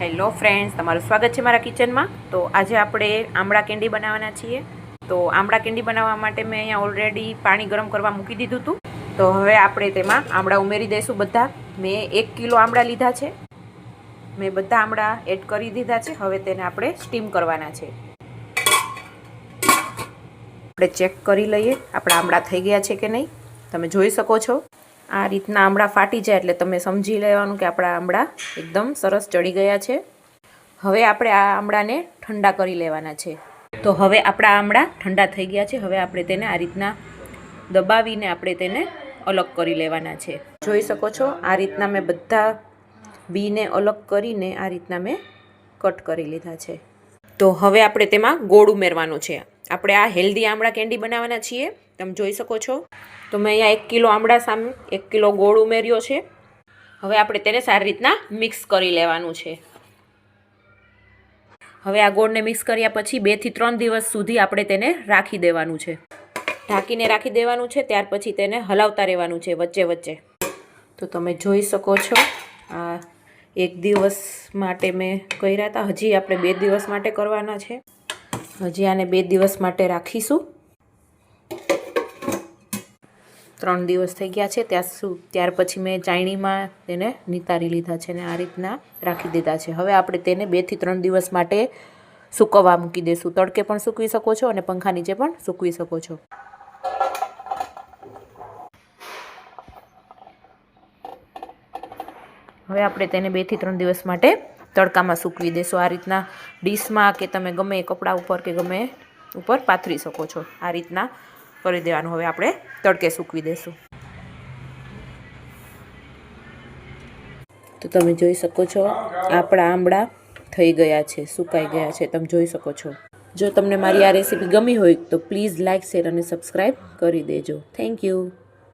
Hello friends, તમારું સ્વાગત છે મારા કિચનમાં. તો આજે આપણે આમળા કેન્ડી બનાવવાના છીએ. તો આમળા કેન્ડી બનાવવા માટે મેં અહીંયા ઓલરેડી પાણી ગરમ કરવા મૂકી દીધું હતું. તો હવે આપણે તેમાં આમળા ઉમેરી દઈશું બધા. મેં એક કિલો આમળા લીધા છે. મેં બધા આમળા એડ કરી દીધા છે. હવે તેને આપણે સ્ટીમ કરવાના છે. આપણે ચેક કરી લઈએ, આપણા આમળા થઈ ગયા છે કે નહીં. તમે જોઈ શકો છો. આ રીતના આમળા ફાટી જાય એટલે તમે સમજી લેવાનું કે આપણા આમળા એકદમ સરસ ચડી ગયા છે. હવે આપણે આ આમળાને ઠંડા કરી લેવાના છે. તો હવે આપણા આમળા ઠંડા થઈ ગયા છે. હવે આપણે તેને આ રીતના દબાવીને આપણે તેને અલગ કરી લેવાના છે. જોઈ શકો છો, આ રીતના મેં બધા બીને અલગ કરીને આ રીતના મેં કટ કરી લીધા છે. તો હવે આપણે તેમાં ગોળ ઉમેરવાનું છે. આપણે આ હેલ્ધી આમળા કેન્ડી બનાવવાના છીએ. તમે જોઈ શકો છો. તો મેં અહીંયા એક કિલો આમળા સામે, એક કિલો ગોળ ઉમેર્યો છે. હવે આપણે તેને સારી રીતના મિક્સ કરી લેવાનું છે. હવે આ ગોળને મિક્સ કર્યા પછી બેથી ત્રણ દિવસ સુધી આપણે તેને રાખી દેવાનું છે. ઢાંકીને રાખી દેવાનું છે, ત્યાર પછી તેને હલાવતા રહેવાનું છે વચ્ચે વચ્ચે. તો તમે જોઈ શકો છો, આ એક દિવસ માટે મેં કર્યા હતા. હજી આપણે બે દિવસ માટે કરવાના છે. હજી આને બે દિવસ માટે રાખીશું. ત્રણ દિવસ થઈ ગયા છે. ત્યાં સુ, ત્યાર પછી મેં ચાયણીમાં તેને નિતારી લીધા છે અને આ રીતના રાખી દીધા છે. હવે આપણે તેને બેથી ત્રણ દિવસ માટે સૂકવવા મૂકી દઈશું તડકે પણ સૂકવી શકો છો અને પંખા નીચે પણ સૂકવી શકો છો. હવે આપણે તેને બેથી ત્રણ દિવસ માટે તડકામાં સૂકવી દેશું. આ રીતના ડીશમાં કે તમે ગમે કપડા ઉપર કે ગમે ઉપર પાથરી શકો છો. આ રીતના કરી દેવાનું. હવે આપણે તડકે સૂકવી દેશું. તો તમે જોઈ શકો છો, આપણા આંબળા થઈ ગયા છે, સુકાઈ ગયા છે. તમે જોઈ શકો છો. જો તમને મારી આ રેસીપી ગમી હોય તો પ્લીઝ લાઇક શેર અને સબસ્ક્રાઈબ કરી દેજો. Thank you.